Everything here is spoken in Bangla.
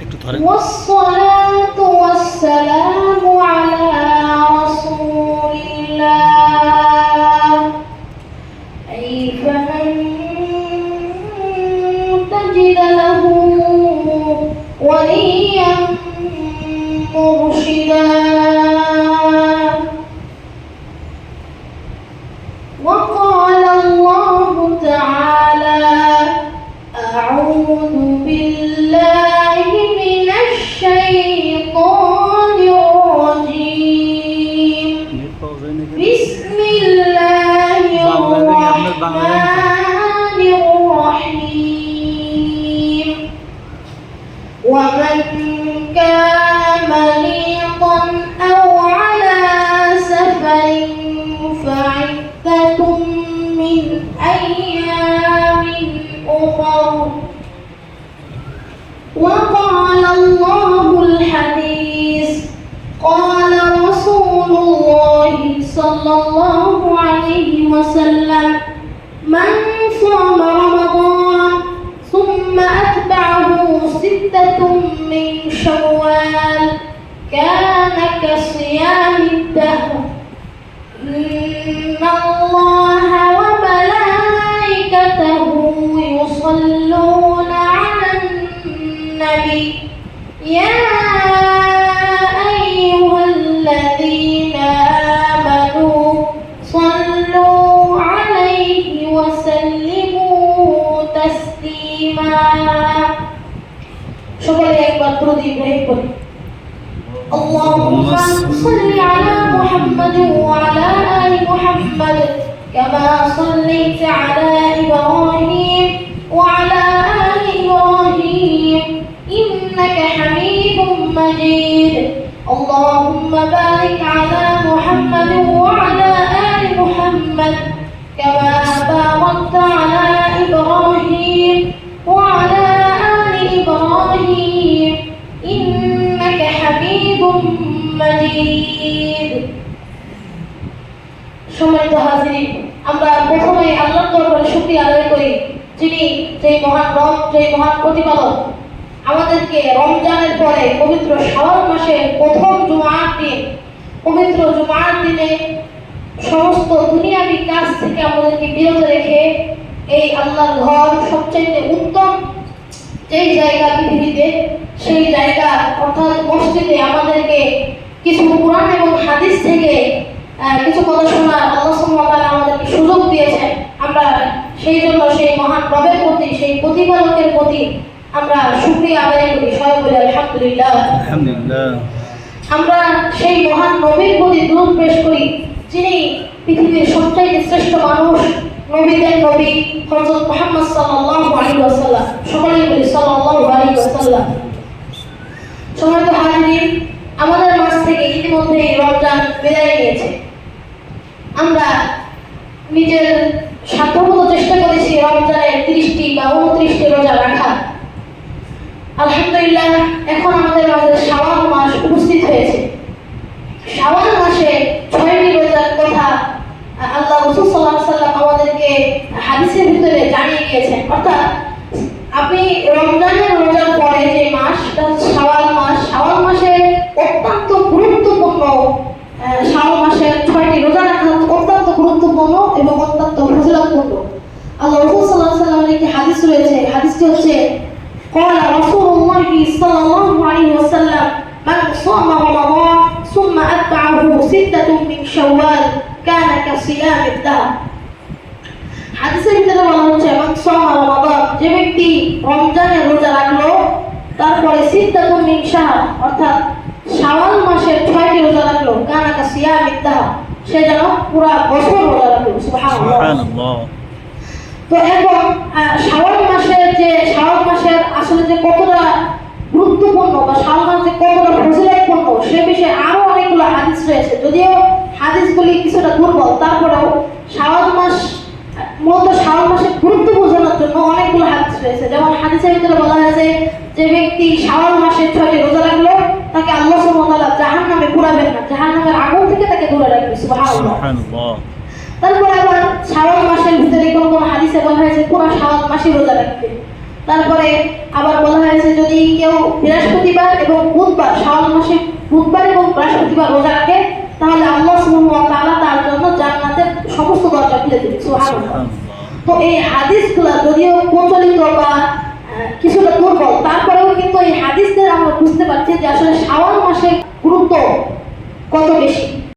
একটু ধরেন। بسم الله الرحمن الرحيم. ومن كان مريضا أو على سفر فعدة من أيام أخر. وقال الله الحديث قال صلى الله عليه وسلم. من صام رمضان ثم أتبعه ستة من شوال كان كصيام الدهر. إن الله وملائكته يصلون على النبي. يا تسليما شكرا একবার প্রদীপ ইব্রাহিম করি اللهم صل على محمد وعلى آل محمد كما صليت على إبراهيم وعلى আমরা প্রথমে আল্লাহর দরবারে শুকরিয়া আদায় করি, যিনি সেই মহান রম সেই মহান প্রতিপালক, আমাদেরকে রমজানের পরে পবিত্র শাওয়াল মাসের প্রথম জুমার দিন, পবিত্র জুমার দিনে সমস্ত দুনিয়াবি কাজ থেকে আমাদেরকে বিরত রেখে এই আল্লাহর ঘর সবচেয়ে উত্তম যেই জায়গা পৃথিবীতে সেই জায়গা অর্থাৎ মসজিদে আমাদেরকে কিছু কোরআন এবং হাদিস থেকে কিছু কথা শোনার আল্লাহ সুবহানাহু আমাদেরকে সুযোগ দিয়েছেন। আমরা সেই জন্য সেই মহান রবের প্রতি সেই প্রতিপালকের প্রতি আমরা শুকরিয়া আদায় করি। সবাই বলি আলহামদুলিল্লাহ। আমরা সেই মহান নবীর প্রতি দূর পেশ করি যিনি পৃথিবীর সবচাইতে শ্রেষ্ঠ মানুষ নবীদের নবী হযরত মুহাম্মদ সাল্লাল্লাহু আলাইহি ওয়াসাল্লাম। সকলেই বলি সাল্লাল্লাহু আলাইহি ওয়াসাল্লাম। সম্মানিত হাজিরিন আমাদের মাঝ থেকে ইতিমধ্যে রমজান বিদায় নিয়েছে আমরা নিজের সাধ্যমতো চেষ্টা করেছি রমজানের তিরিশটি বা উনত্রিশটি রোজা রাখা আলহামদুলিল্লাহ, এখন আমাদের মাঝে শাওয়াল মাস উপস্থিত হয়েছে। শাওয়াল মাসে ছয়টি রোজার কথা আল্লাহ রসুল সাল্লাম আমাদেরকে হাদিসের ভিতরে জানিয়ে গিয়েছেন অর্থাৎ আপনি রমজানের রোজার পরে যে মাসটা হচ্ছে শাওয়াল মাস শাওয়াল মাসে অত্যন্ত গুরুত্বপূর্ণ আহ, শাওয়াল মাসের ছয়টি রোজা রাখা অত্যন্ত গুরুত্বপূর্ণ এবং অত্যন্ত ফজিলতপূর্ণ আল্লাহ রসুল সাল্লাহ সাল্লামের একটি হাদিস রয়েছে হাদিসটি হচ্ছে قال رسول الله صلى الله عليه وسلم من صام رمضان ثم أتبعه ستة من شوال كان كصيام الدهر হাদিসের যে ব্যক্তি রমজানের রোজা রাখল তারপরে মিন শাহর অর্থাৎ শাওয়াল মাসের ছয়টি রোজা রাখল কানা কা সিয়াম ইদ্দাহা সে যেন পুরা বছর রোজা রাখল সুবহানাল্লাহ। তো শাওয়াল মাসের যে শাওয়াল মাসের আসলে যে কতটা গুরুত্বপূর্ণ বা শাওয়াল মাস কতটা ফজিলতপূর্ণ সে বিষয়ে আরও অনেকগুলো হাদিস রয়েছে। যদিও হাদিসগুলি কিছুটা দুর্বল তারপরেও শাওয়াল মাস মূলত শাওয়াল মাসের গুরুত্ব বোঝানোর জন্য অনেকগুলো হাদিস রয়েছে যেমন হাদিসের ভিতরে বলা হয়েছে যে ব্যক্তি শাওয়াল মাসের ছয়টি রোজা রাখল তাকে আল্লাহ পুরাবেন না। জাহান্নামের আগুন থেকে তাকে দূরে রাখবে সুবহানাল্লাহ। সুবহানাল্লাহ। তারপর আবার শাওয়াল মাসের ভিতরে কোন কোন হাদিসে বলা হয়েছে পুরো শাওয়াল মাসে রোজা রাখবে। তারপরে আবার বলা হয়েছে যদি কেউ বৃহস্পতিবার এবং বুধবার শাওয়াল মাসে বুধবার এবং বৃহস্পতিবার রোজা রাখে তাহলে আল্লাহ সুবহানাহু ওয়া তাআলা তার জন্য জান্নাতের সমস্ত দরজা খুলে দেবে সুবহানাল্লাহ। তো এই হাদিসগুলো যদিও প্রচলিত বা কিছুটা দুর্বল, তারপরেও কিন্তু এই হাদিসদের আমরা বুঝতে পারছি যে আসলে শাওয়াল মাসের গুরুত্ব কত বেশি।